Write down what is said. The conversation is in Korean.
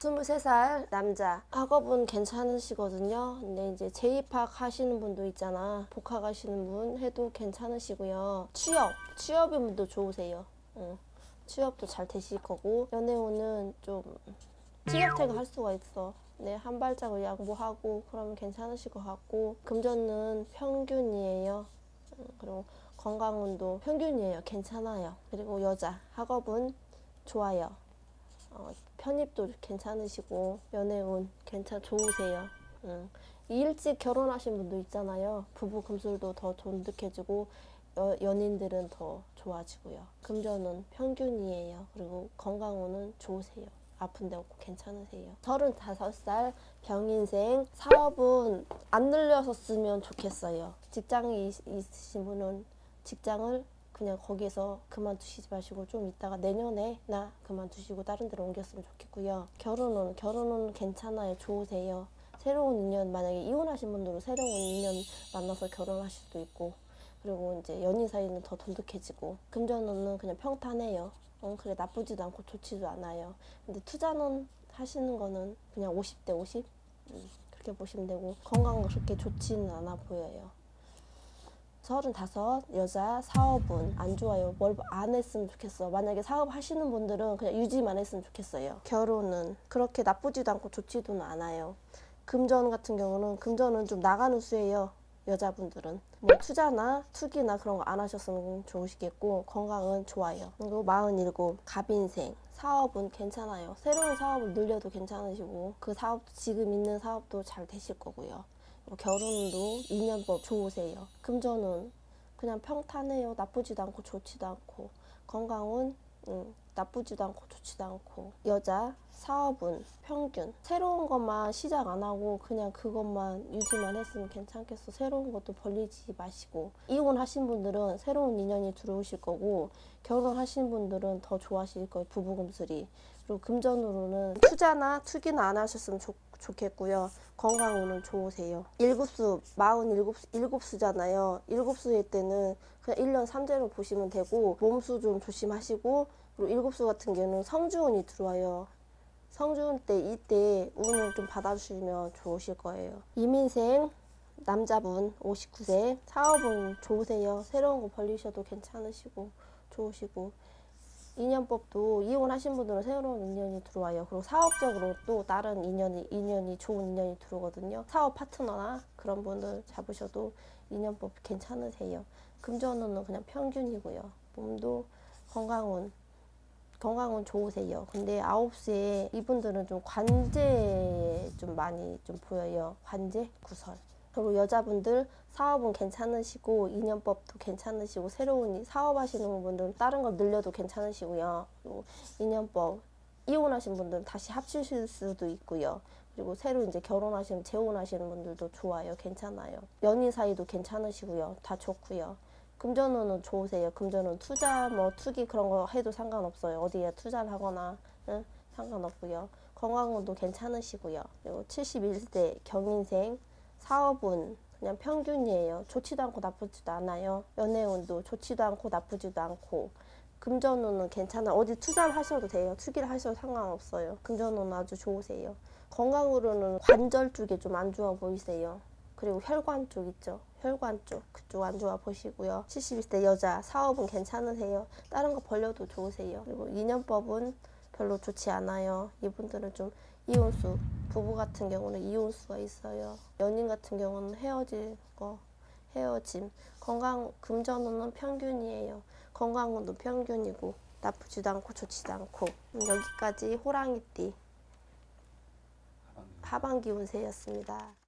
23살 남자 학업은 괜찮으시거든요. 근데 이제 재입학 하시는 분도 있잖아. 복학 하시는 분 해도 괜찮으시고요. 취업, 취업인 분도 좋으세요. 응. 취업도 잘 되실 거고 연애운은 좀 티격태격 할 수가 있어. 네, 한 발짝을 양보하고 그러면 괜찮으실 것 같고 금전은 평균이에요. 음, 그리고 건강운도 평균이에요. 괜찮아요. 그리고 여자 학업은 좋아요. 어, 편입도 괜찮으시고 연애운 괜찮 좋으세요. 음. 일찍 결혼하신 분도 있잖아요. 부부 금술도 더 돈득해지고 여, 연인들은 더 좋아지고요. 금전은 평균이에요. 그리고 건강운은 좋으세요. 아픈 데 없고 괜찮으세요. 35살 병인생 사업은 안 늘려서 쓰면 좋겠어요. 직장이 있- 있으신 분은 직장을 그냥 거기서 그만두시지 마시고 좀 이따가 내년에 나 그만두시고 다른 데로 옮겼으면 좋겠고요. 결혼은 결혼은 괜찮아요. 좋으세요. 새로운 인연 만약에 이혼하신 분들은 새로운 인연 만나서 결혼하실 수도 있고 그리고 이제 연인 사이는 더 돈독해지고 금전운은 그냥 평탄해요. 어, 그래 나쁘지도 않고 좋지도 않아요. 근데 투자는 하시는 거는 그냥 50대 50 음, 그렇게 보시면 되고 건강은 그렇게 좋지는 않아 보여요. 서른다섯 여자 사업은 안 좋아요. 뭘 안 했으면 좋겠어. 만약에 사업 하시는 분들은 그냥 유지만 했으면 좋겠어요. 결혼은 그렇게 나쁘지도 않고 좋지도 않아요. 금전 같은 경우는 금전은 좀 나가는 수예요. 여자분들은 뭐 투자나 투기나 그런 거 안 하셨으면 좋으시겠고 건강은 좋아요. 그리고 47 갑인생 사업은 괜찮아요. 새로운 사업을 늘려도 괜찮으시고 그 사업 지금 있는 사업도 잘 되실 거고요. 뭐 결혼도 2년법 좋으세요. 금전은 그냥 평탄해요. 나쁘지도 않고 좋지도 않고. 건강은 음, 나쁘지도 않고 좋지도 않고. 여자 사업은 평균. 새로운 것만 시작 안 하고 그냥 그것만 유지만 했으면 괜찮겠어. 새로운 것도 벌리지 마시고. 이혼하신 분들은 새로운 인연이 들어오실 거고 결혼하신 분들은 더 좋아하실 거예요. 부부금슬이. 그리고 금전으로는 투자나 투기나 안 하셨으면 좋, 좋겠고요 건강운은 좋으세요 일급수 마흔 일곱 일곱수잖아요 일곱수일 때는 그냥 1년 3제로 보시면 되고 몸수 좀 조심하시고 그리고 일곱수 같은 경우는 성주운이 들어와요. 성주운 때 이때 운을 좀 받아주시면 좋으실 거예요. 이민생 남자분 59세 사업은 좋으세요. 새로운 거 벌리셔도 괜찮으시고 좋으시고 인연법도 이혼하신 분들은 새로운 인연이 들어와요. 그리고 사업적으로 또 다른 인연이 인연이 좋은 인연이 들어오거든요. 사업 파트너나 그런 분들 잡으셔도 인연법 괜찮으세요. 금전운은 그냥 평균이고요. 몸도 건강운 건강은 좋으세요. 근데 아홉 시에 이분들은 좀 관제 좀 많이 좀 보여요. 관제 구설. 그리고 여자분들 사업은 괜찮으시고 인연법도 괜찮으시고 새로운 이 사업하시는 분들은 다른 걸 늘려도 괜찮으시고요. 그리고 인연법 이혼하신 분들은 다시 합치실 수도 있고요. 그리고 새로 이제 결혼하시는 재혼하시는 분들도 좋아요. 괜찮아요. 연인 사이도 괜찮으시고요. 다 좋고요. 금전운은 좋으세요. 금전운 투자 뭐 투기 그런 거 해도 상관없어요. 어디에 투자를 하거나 응? 상관없고요. 건강운도 괜찮으시고요. 그리고 71세 경인생 사업운 그냥 평균이에요. 좋지도 않고 나쁘지도 않아요. 연애운도 좋지도 않고 나쁘지도 않고 금전운은 괜찮아. 어디 투자를 하셔도 돼요. 투기를 하셔도 상관없어요. 금전운은 아주 좋으세요. 건강으로는 관절 쪽에 좀안 좋아 보이세요. 그리고 혈관 쪽 있죠. 혈관 쪽 그쪽 안 좋아 보시고요. 71세 여자 사업은 괜찮으세요. 다른 거 벌려도 좋으세요. 그리고 인연법은 별로 좋지 않아요. 이분들은 좀 이혼수 부부 같은 경우는 이혼수가 있어요. 연인 같은 경우는 헤어질 거 헤어짐. 건강 금전운은 평균이에요. 건강운도 평균이고 나쁘지도 않고 좋지도 않고 음, 여기까지 호랑이띠 하반기 운세였습니다.